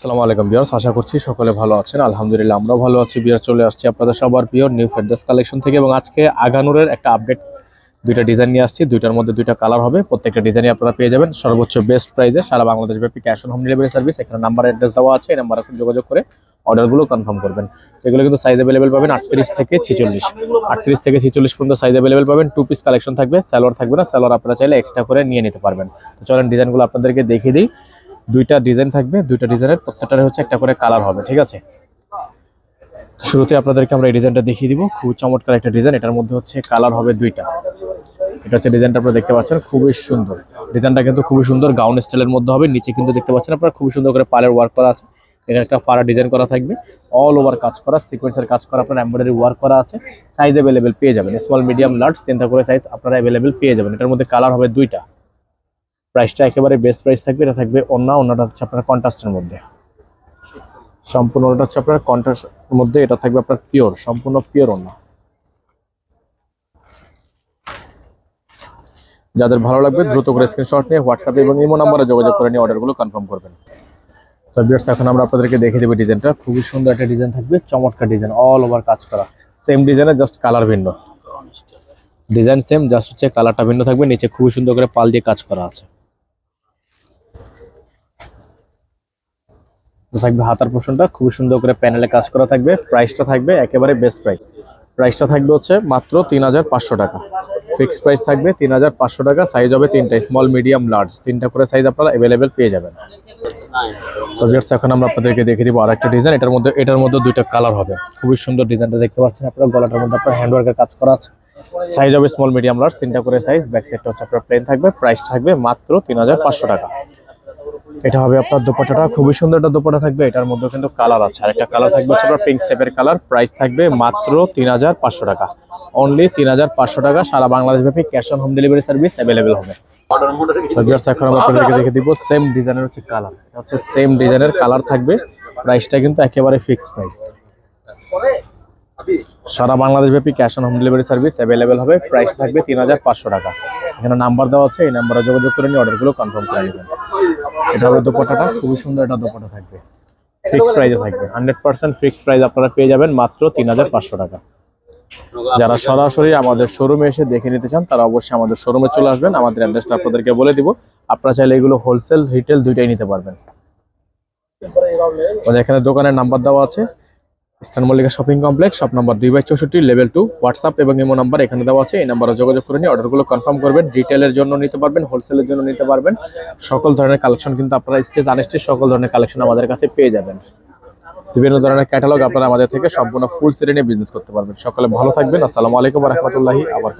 আসসালামু আলাইকুম বিয়ার্স আশা করছি সকলে ভালো আছেন। আলহামদুলিল্লাহ আমরাও ভালো আছি। বিয়ার চলে আসছি আপনাদের সবার প্রিয় নিউ ফেডার্স কালেকশন থেকে এবং আজকে আগানুরের একটা আপডেট দুইটা ডিজাইন নিয়ে আসছি। দুইটার মধ্যে দুইটা কালার হবে। প্রত্যেকটা ডিজাইনই আপনারা পেয়ে যাবেন সর্বোচ্চ বেস্ট প্রাইসে সারা বাংলাদেশ ব্যাপী cash on home delivery service এখানে নাম্বার অ্যাড্রেস দেওয়া আছে, এই নাম্বারে যোগাযোগ করে অর্ডারগুলো কনফার্ম করবেন। এগুলো কিন্তু সাইজ অ্যাভেলেবেল পাবেন আটত্রিশ থেকে ছিচল্লিশ। আটত্রিশ থেকে ছিচল্লিশ পর্যন্ত সাইজ অ্যাভেলেবেল পাবেন। টু পিস কালেকশন থাকবে। স্যালোয়ার থাকবে না। স্যালোয়ার আপনারা চাইলে এক্সট্রা করে নিয়ে নিতে পারবেন। তো চলেন ডিজাইনগুলো আপনাদেরকে দেখিয়ে দিই। দুইটা ডিজাইন থাকবে, দুইটা ডিজাইনের প্রত্যেকটার হচ্ছে একটা করে কালার হবে, ঠিক আছে? শুরুতে আপনাদেরকে আমরা এই ডিজাইনটা দেখিয়ে দিব। খুব চমৎকার একটা ডিজাইন, এটার মধ্যে হচ্ছে কালার হবে দুইটা। এটা হচ্ছে ডিজাইনটা আপনারা দেখতে পাচ্ছেন, খুবই সুন্দর। ডিজাইনটা কিন্তু খুবই সুন্দর, গাউন স্টাইলের মধ্যে হবে, নিচে কিন্তু দেখতে পাচ্ছেন আপনারা, খুবই সুন্দর করে পালের ওয়ার্ক করা আছে। এখানে একটা পাড়া ডিজাইন করা থাকবে অল ওভার কাজ করা সিকোয়েন্সের কাজ করা, আপনার এমব্রয়ডারি ওয়ার্ক করা আছে সাইজ অ্যাভেলেবেল পেয়ে যাবেন। স্মল মিডিয়াম লার্জ তিনটা করে সাইজ আপনারা অ্যাভেলেবেল পেয়ে যাবেন। এটার মধ্যে কালার হবে দুইটা। প্রাইসটা একেবারে বেস্ট প্রাইস থাকবে, এটা থাকবে অন্য, অন্যটা হচ্ছে আপনার কন্ট্রাস্টের মধ্যে। সম্পূর্ণ ওটা হচ্ছে আপনার কন্ট্রাস্টের মধ্যে, এটা থাকবে আপনার পিওর সম্পূর্ণ পিওর অন্য। যাদের ভালো লাগবে, দ্রুত করে স্ক্রিনশট নিয়ে হোয়াটসঅ্যাপে এবং ইমো নাম্বারে যোগাযোগ করে নিয়ে অর্ডারগুলো কনফার্ম করবেন। তো ভিউয়ার্স এখন আমরা আপনাদেরকে দেখিয়ে দেবো ডিজাইনটা খুবই সুন্দর একটা ডিজাইন থাকবে, চমৎকার ডিজাইন অল ওভার কাজ করা। সেম ডিজাইনের জাস্ট কালার ভিন্ন। ডিজাইন সেম জাস্ট হচ্ছে কালারটা ভিন্ন থাকবে, নিচে খুবই সুন্দর করে পাল দিয়ে কাজ করা আছে। থাকবে হাতার পোর্শনটা খুবই সুন্দর করে প্যানেলে কাজ করা থাকবে। প্রাইসটা থাকবে একেবারে বেস্ট প্রাইস প্রাইসটা থাকবে হচ্ছে মাত্র তিন হাজার পাঁচশো টাকা। ফিক্সড প্রাইস থাকবে তিন হাজার পাঁচশো টাকা। সাইজ হবে তিনটা। স্মল মিডিয়াম লার্জ তিনটা করে সাইজ আপনারা অ্যাভেলেবেল পেয়ে যাবেন। তো ভিউয়ার্স এখন আমরা আপনাদেরকে দেখে দিব আর একটা ডিজাইন এটার মধ্যে এটার মধ্যে দুইটা কালার হবে। খুবই সুন্দর ডিজাইনটা দেখতে পাচ্ছেন আপনারা। গলাটার মধ্যে আপনার হ্যান্ডওয়ার্কের কাজ করা আছে। সাইজ হবে স্মল মিডিয়াম লার্জ তিনটা করে সাইজ ব্যাক সাইডটা হচ্ছে আপনার প্লেন থাকবে। প্রাইস থাকবে মাত্র তিন হাজার পাঁচশো টাকা। এটা হবে আপনার দোপাট্টাটা। খুবই সুন্দর একটা দোপাট্টা থাকবে। এটার মধ্যে কিন্তু কালার আছে। আর একটা কালার থাকবে হচ্ছে আপনার পিঙ্ক স্টেপের কালার। প্রাইস থাকবে মাত্র তিন হাজার পাঁচশো টাকা। অনলি তিন হাজার পাঁচশো টাকা। সারা বাংলাদেশ ব্যাপী cash on home delivery service available হবে। এখন আমরা দেখে দিব সেম ডিজাইনের হচ্ছে কালার। হচ্ছে সেম ডিজাইনের কালার থাকবে। প্রাইসটা কিন্তু একেবারে ফিক্সড প্রাইস সারা বাংলাদেশ ব্যাপী cash on home delivery service available হবে। প্রাইস থাকবে তিন হাজার পাঁচশো টাকা। এখানে নাম্বার দেওয়া আছে, এই নাম্বারে যোগাযোগ করে নিয়ে অর্ডারগুলো কনফার্ম করে নেবেন। এটা হবে দোপাট্টাটা, খুবই সুন্দর এটা দোপাট্টা থাকবে। ফিক্সড প্রাইসে থাকবে। হান্ড্রেড পার্সেন্ট ফিক্সড প্রাইস আপনারা পেয়ে যাবেন মাত্র তিন হাজার পাঁচশো টাকা। যারা সরাসরি আমাদের শোরুমে এসে দেখে নিতে চান, তারা অবশ্যই আমাদের শোরুমে চলে আসবেন। আমাদের অ্যাড্রেসটা আপনাদেরকে বলে দিব। আপনারা চাইলে এগুলো হোলসেল রিটেল দুইটাই নিতে পারবেন। এখানে দোকানের নাম্বার দেওয়া আছে। Eastern Mallika shopping complex, shop number দুই বাই চৌষট্টি, লেভেল টু, হোয়াটসঅ্যাপ এবং ইমো নাম্বার এখানে দেওয়া আছে। এই নাম্বারে যোগাযোগ করে নিয়ে অর্ডারগুলো কনফার্ম করবেন রিটেলের জন্য নিতে পারবেন, হোলসেলের জন্য নিতে পারবেন। সকল ধরনের কালেকশন কিন্তু আপনারা স্টেজ আনস্টেজ সকল ধরনের কালেকশন আমাদের কাছে পেয়ে যাবেন। বিভিন্ন ধরনের ক্যাটালগ আপনারা আমাদের থেকে সম্পূর্ণ ফুল সিরিয়ে বিজনেস করতে পারবেন। সকলে ভালো থাকবেন। আসসালামু আলাইকুম রহমতুল্লাহি আবার